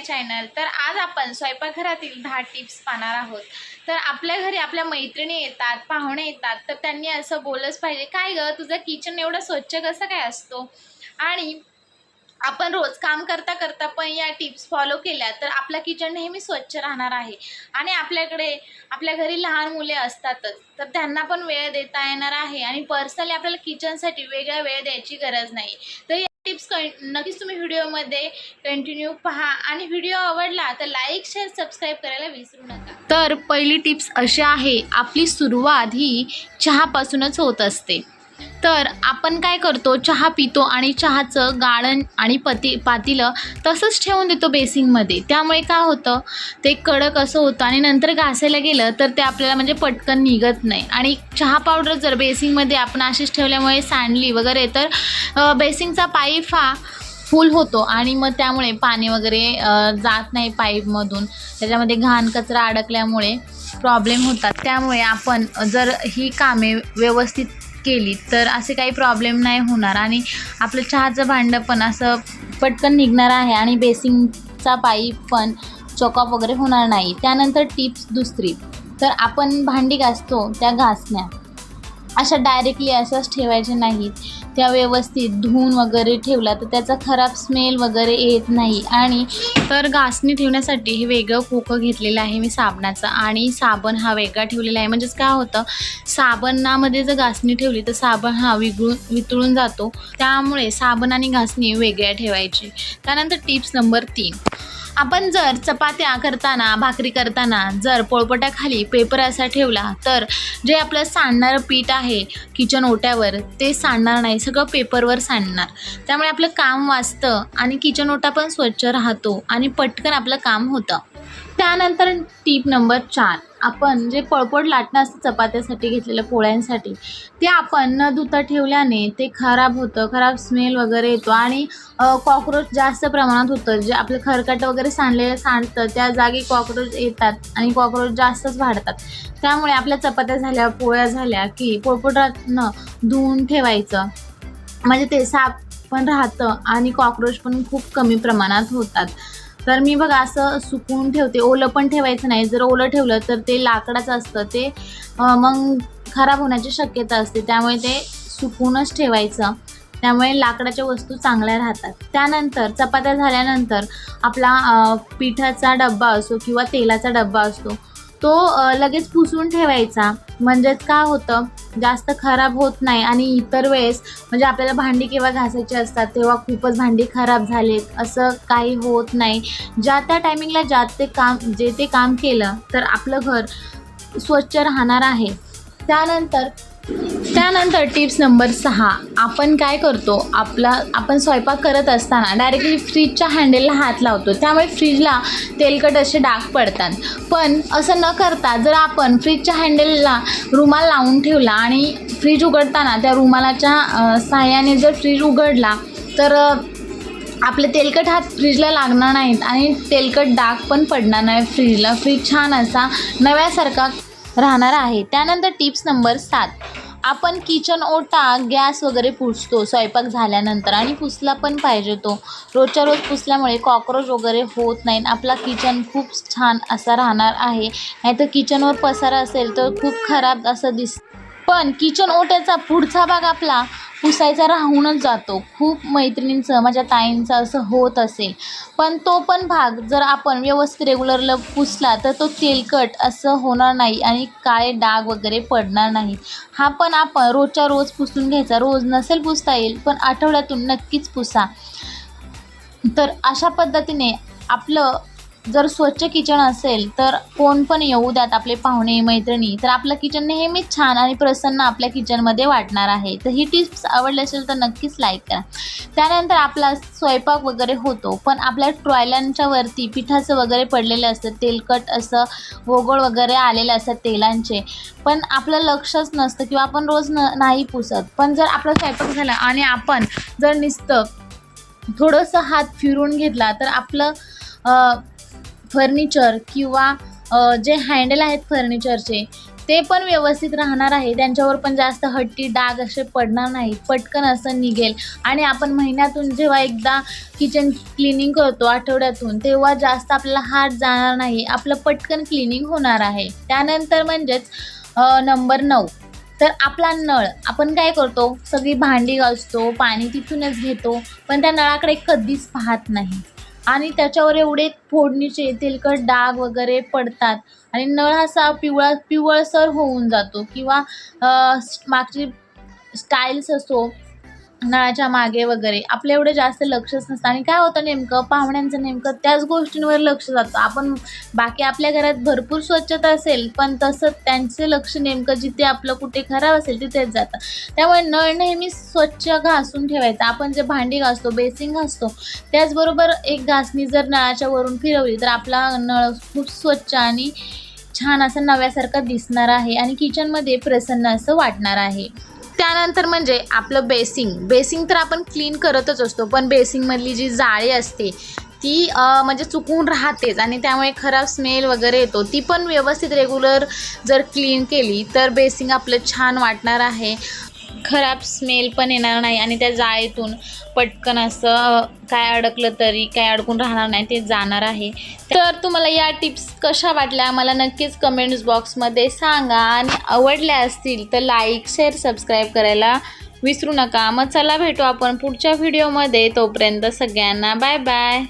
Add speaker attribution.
Speaker 1: Channel. तर आज आपण स्वयंपाकघरातील दहा टिप्स पाहणार आहोत. तर आपल्या घरी आपल्या मैत्रिणी येतात पाहुणे येतात तर त्यांनी असं बोललंच पाहिजे काय ग तुझं किचन एवढं स्वच्छ कसं काय असतो? आणि आपण रोज काम करता करता पण या टिप्स फॉलो केल्या तर आपलं किचन नेहमी स्वच्छ राहणार आहे. आणि आपल्याकडे आपल्या घरी लहान मुले असतातच तर त्यांना पण वेळ देता येणार आहे. आणि पर्सनली आपल्याला किचनसाठी वेगळा वेळ द्यायची गरज नाही. तर या नक्कीच तुम्ही व्हिडिओमध्ये कंटिन्यू पहा. आणि व्हिडिओ आवडला तर लाईक शेअर सबस्क्राईब करायला विसरू नका. तर पहिली टिप्स अशी आहे आपली सुरुवात ही चहापासूनच होत असते. तर आपण काय करतो चहा पितो आणि चहाचं गाळण आणि पती पातीलं तसंच ठेवून देतो बेसिंगमध्ये त्यामुळे काय होतं ते कडक असं होतं आणि नंतर घासायला गेलं तर ते आपल्याला म्हणजे पटकन निघत नाही. आणि चहा पावडर जर बेसिंगमध्ये आपण अशीच ठेवल्यामुळे सांडली वगैरे तर बेसिंगचा पाईप हा फुल होतो आणि मग त्यामुळे पाणी वगैरे जात नाही पाईपमधून. त्याच्यामध्ये घाण कचरा अडकल्यामुळे प्रॉब्लेम होतात. त्यामुळे आपण जर ही कामे व्यवस्थित केली तर असे काही प्रॉब्लेम नाही होणार. आणि आपलं चहाचं भांडं पण असं पटकन निघणार आहे आणि बेसिंगचा पाईप पण चॉकअप वगैरे होणार नाही. त्यानंतर टिप्स दुसरी. तर आपण भांडी घासतो त्या घासण्या. अशा डायरेक्टली अशाच ठेवायच्या नाहीत. त्या व्यवस्थित धुवून वगैरे ठेवला तर त्याचा खराब स्मेल वगैरे येत नाही. आणि तर घासणी ठेवण्यासाठी हे वेगळं खोकं घेतलेलं आहे मी साबणाचं. आणि साबण हा वेगळा ठेवलेला आहे. म्हणजेच काय होतं साबणामध्ये जर घासणी ठेवली तर साबण हा विगळून वितळून जातो. त्यामुळे साबण आणि घासणी वेगळ्या ठेवायची. त्यानंतर टिप्स नंबर तीन. आपण जर चपात्या करताना भाकरी करताना जर पोळपटाखाली पेपर असा ठेवला तर जे आपलं सांडणारं पीठ आहे किचन ओट्यावर ते सांडणार नाही सगळं पेपरवर सांडणार. त्यामुळे आपलं काम वाचतं आणि किचन ओटा पण स्वच्छ राहतो आणि पटकन आपलं काम होतं. त्यानंतर टीप नंबर चार. आपण जे पळपट लाटणं असतं चपात्यासाठी घेतलेलं पोळ्यांसाठी ते आपण न धुता ठेवल्याने ते खराब होतं खराब स्मेल वगैरे येतो आणि कॉक्रोच जास्त प्रमाणात होतं. जे आपलं खरकट वगैरे सांडलेलं सांडतं त्या जागी कॉक्रोच येतात आणि कॉक्रोच जास्तच वाढतात. त्यामुळे आपल्या चपात्या झाल्या पोळ्या झाल्या की पोळपटातनं धुवून ठेवायचं. म्हणजे ते साफ पण राहतं आणि कॉक्रोच पण खूप कमी प्रमाणात होतात. तर मी बघा असं सुकून ठेवते. ओलं पण ठेवायचं नाही. जर ओलं ठेवलं तर ते लाकडाचं असतं. ते मग खराब होण्याची शक्यता असते. त्यामुळे ते सुकूनच ठेवायचं. त्यामुळे लाकडाच्या वस्तू चांगल्या राहतात. त्यानंतर चपात्या झाल्यानंतर आपला पिठाचा डब्बा असो किंवा तेलाचा डब्बा असतो तो लगेच पुसून ठेवायचा. म्हणजेच काय होतं? जास्त खराब होत नाही आणि इतर वेळेस म्हणजे आपल्याला भांडी केव्हा घासायची असतात तेव्हा खूपच भांडी खराब झालेत असं काही होत नाही. ज्या त्या टायमिंगला ज्या ते काम जे ते काम केलं तर आपलं घर स्वच्छ राहणार आहे. त्यानंतर त्यानंतर टिप्स नंबर सहा. आपण काय करतो? आपला आपण स्वयंपाक करत असताना डायरेक्टली फ्रीजच्या हँडलला हात लावतो. त्यामुळे फ्रीजला तेलकट असे डाग पडतात. पण असं न करता जर आपण फ्रीजच्या हँडलला रुमाल लावून ठेवला आणि फ्रीज उघडताना त्या रुमालाच्या सहाय्याने जर फ्रीज उघडला तर आपले तेलकट हात फ्रीजला लागणार नाहीत आणि तेलकट डाग पण पडणार नाही फ्रीजला फ्रीज छान असा नव्यासारखा राहणार आहे. त्यानंतर टिप्स नंबर सात. आपण किचन ओटा गॅस वगैरे पुसतो स्वयंपाक झाल्यानंतर. आणि पुसला पण पाहिजे तो. रोजच्या रोज पुसल्यामुळे कॉक्रोच वगैरे होत नाही आपला किचन खूप छान असा राहणार आहे. नाहीतर किचनवर पसारा असेल तर खूप खराब असं दिस पण किचन ओट्याचा पुढचा भाग आपला पुसायचा राहूनच जातो. खूप मैत्रिणींचं माझ्या ताईंचं असं होत असेल. पण तो पण भाग जर आपण व्यवस्थित रेग्युलरला पुसला तर तो तेलकट असं होणार नाही आणि काळे डाग वगैरे पडणार नाही. हा पण आपण रोजच्या रोज पुसून घ्यायचा. रोज नसेल पुसता येईल पण आठवड्यातून नक्कीच पुसा. तर अशा पद्धतीने आपलं जर स्वच्छ किचन असेल तर कोण पण येऊ द्यात आपले पाहुणे मैत्रिणी. तर आपलं किचन नेहमीच छान आणि प्रसन्न आपल्या किचनमध्ये वाटणार आहे. तर ही टिप्स आवडली असेल तर नक्कीच लाईक करा. त्यानंतर आपला स्वयंपाक वगैरे होतो पण आपल्या ट्रॉयलांच्या वरती पिठाचं वगैरे पडलेलं असतं तेलकट असं गोगळ वगैरे आलेले असतात तेलांचे. पण आपलं लक्षच नसतं किंवा आपण रोज न नाही पुसत. पण जर आपला स्वयंपाक झाला आणि आपण जर नुसतं थोडंसं हात फिरून घेतला तर आपलं फर्निचर किंवा जे हँडल आहेत फर्निचरचे ते पण व्यवस्थित राहणार आहे. त्यांच्यावर पण जास्त हट्टी डाग असे पडणार नाही पटकन असं निघेल. आणि आपण महिन्यातून जेव्हा एकदा किचन क्लिनिंग करतो आठवड्यातून तेव्हा जास्त आपल्याला हात जाणार नाही. आपलं पटकन क्लिनिंग होणार आहे. त्यानंतर म्हणजेच नंबर नऊ. तर आपला नळ आपण काय करतो? सगळी भांडी घासतो पाणी तिथूनच घेतो पण त्या नळाकडे कधीच पाहत नाही. आणि त्याच्यावर एवढे फोडणीचे तेलकट डाग वगैरे पडतात. आणि नळ असा पिवळा पिवळसर होऊन जातो. किंवा मागची स्टाईल्स असो नळाच्या मागे वगैरे. आपलं एवढं जास्त लक्षच नसतं. आणि काय होतं नेमकं? पाहुण्यांचं नेमकं त्याच गोष्टींवर लक्ष जातं. आपण बाकी आपल्या घरात भरपूर स्वच्छता असेल पण तसं त्यांचं लक्ष नेमकं जिथे आपलं कुठे खराब असेल तिथेच जातं. त्यामुळे नळ नेहमी स्वच्छ घासून ठेवायचा. आपण जे भांडी घासतो बेसिंग घासतो त्याचबरोबर एक घासणी जर नळाच्या वरून फिरवली तर आपला नळ खूप स्वच्छ आणि छान असं नव्यासारखं दिसणार आहे आणि किचनमध्ये प्रसन्न असं वाटणार आहे. त्यानंतर म्हणजे आपलं बेसिंग. बेसिंग तर आपण क्लीन करतच असतो पण बेसिंगमधली जी जाळी असते ती म्हणजे चुकून राहतेच आणि त्यामुळे खराब स्मेल वगैरे येतो. ती पण व्यवस्थित रेग्युलर जर क्लीन केली तर बेसिंग आपलं छान वाटणार आहे. खराब स्मेल पण येणार नाही आणि त्या जाळीतून पटकन असं काय अडकलं तरी काय अडकून राहणार नाही ते जाणार आहे. तर तुम्हाला या टिप्स कशा वाटल्या मला नक्कीच कमेंट्स बॉक्समध्ये सांगा आणि आवडल्या असतील तर लाईक शेअर सबस्क्राईब करायला विसरू नका. मग चला भेटू आपण पुढच्या व्हिडिओमध्ये तोपर्यंत सगळ्यांना बाय बाय